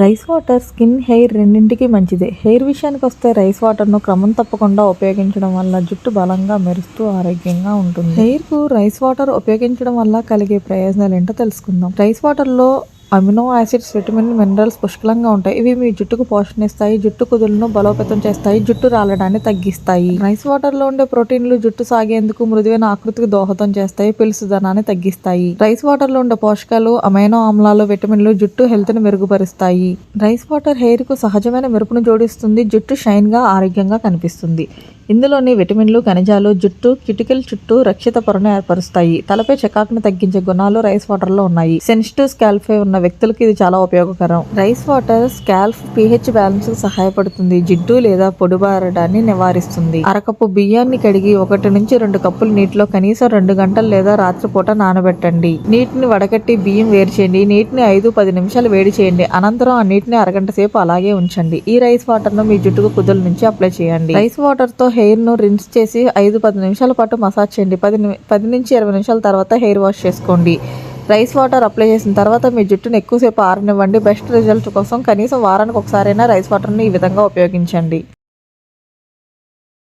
Rice water skin hair రెండింటికి మంచిదే. Hair విషయానికి వస్తే రైస్ వాటర్ను క్రమం తప్పకుండా ఉపయోగించడం వల్ల జుట్టు బలంగా మెరుస్తూ ఆరోగ్యంగా ఉంటుంది. హెయిర్కు రైస్ వాటర్ ఉపయోగించడం వల్ల కలిగే ప్రయోజనాలు ఏంటో తెలుసుకుందాం. రైస్ వాటర్లో అమినో యాసిడ్స్ విటమిన్ మినరల్స్ పుష్కలంగా ఉంటాయి. ఇవి మీ జుట్టుకు పోషణ ఇస్తాయి జుట్టు కుదులను బలోపేతం చేస్తాయి జుట్టు రాలడాన్ని తగ్గిస్తాయి. రైస్ వాటర్లో ఉండే ప్రోటీన్లు జుట్టు సాగేందుకు మృదువైన ఆకృతికి దోహదం చేస్తాయి పిలుసుదనాన్ని తగ్గిస్తాయి. రైస్ వాటర్లో ఉండే పోషకాలు అమైనో ఆమ్లాలు విటమిన్లు జుట్టు హెల్త్ని మెరుగుపరుస్తాయి. రైస్ వాటర్ హెయిర్కు సహజమైన మెరుపును జోడిస్తుంది జుట్టు షైన్గా ఆరోగ్యంగా కనిపిస్తుంది. ఇందులోని విటమిన్లు ఖనిజాలు జుట్టు కిటికల్ చుట్టూ రక్షిత పొరను ఏర్పరుస్తాయి. తలపై చకాకును తగ్గించే గుణాలు రైస్ వాటర్లో ఉన్నాయి. సెన్సిటివ్ స్కాల్ఫ్ ఉన్న వ్యక్తులకు ఇది చాలా ఉపయోగకరం. రైస్ వాటర్ స్కాల్ఫ్ పిహెచ్ బ్యాలెన్స్కు సహాయపడుతుంది. జిడ్డు లేదా పొడిబారడాన్ని నివారిస్తుంది. అరకప్పు బియ్యాన్ని కడిగి ఒకటి నుంచి రెండు కప్పులు నీటిలో కనీసం రెండు గంటలు లేదా రాత్రిపూట నానబెట్టండి. నీటిని వడకట్టి బియ్యం వేరు చేయండి. నీటిని ఐదు పది నిమిషాలు వేడి చేయండి. అనంతరం ఆ నీటిని అరగంట సేపు అలాగే ఉంచండి. ఈ రైస్ వాటర్ను మీ జుట్టుకు కుదుల నుంచి అప్లై చేయండి. రైస్ వాటర్తో హెయిర్ను రిన్స్ చేసి ఐదు పది నిమిషాల పాటు మసాజ్ చేయండి. పది పది నుంచి ఇరవై నిమిషాల తర్వాత హెయిర్ వాష్ చేసుకోండి. రైస్ వాటర్ అప్లై చేసిన తర్వాత మీ జుట్టును ఎక్కువసేపు ఆరనివ్వండి. బెస్ట్ రిజల్ట్ కోసం కనీసం వారానికి ఒకసారైనా రైస్ వాటర్ని ఈ విధంగా ఉపయోగించండి.